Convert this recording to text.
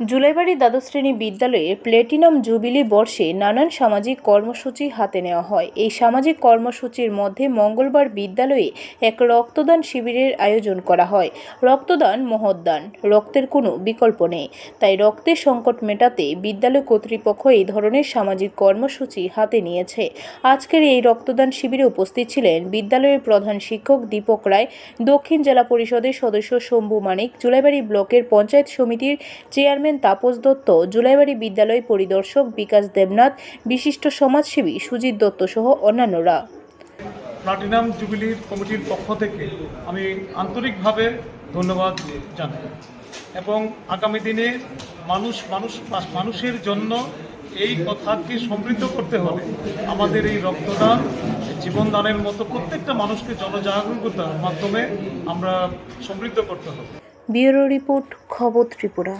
জুলাইবাড়ি দ্বাদশ শ্রেণি বিদ্যালয়ে প্লেটিনাম জুবিলি বর্ষে নানান সামাজিক কর্মসূচি হাতে নেওয়া হয়। এই সামাজিক কর্মসূচির মধ্যে মঙ্গলবার বিদ্যালয়ে এক রক্তদান শিবিরের আয়োজন করা হয়। রক্তদান মহৎদান রক্তের কোনো বিকল্প নেই। তাই রক্তের সংকট মেটাতে বিদ্যালয় কর্তৃপক্ষ এই ধরনের সামাজিক কর্মসূচি হাতে নিয়েছে। আজকের এই রক্তদান শিবিরে উপস্থিত ছিলেন বিদ্যালয়ের প্রধান শিক্ষক দীপক রায়, দক্ষিণ জেলা পরিষদের সদস্য শম্ভু মানিক, জুলাইবাড়ি ব্লকের পঞ্চায়েত সমিতির চেয়ারম্যান তাপস দত্ত জুলাইবাড়ি বিদ্যালয় পরিদর্শক বিকাশ দেবনাথ বিশিষ্ট সমাজসেবী সুজিত দত্ত সহ অন্যান্যরা। প্লাটিনাম জুবিলির কমিটির পক্ষ থেকে আমি আন্তরিকভাবে ধন্যবাদ জানাই এবং আগামী দিনে মানুষ মানুষ মানুষের জন্য এই কথাকে সমৃদ্ধ করতে হলে আমাদের এই রক্তদান জীবনদানের মতো প্রত্যেকটা মানুষকে জনজাগরুকতার মাধ্যমে আমরা সমৃদ্ধ করতে হবে। ব্যুরো রিপোর্ট খবর ত্রিপুরা।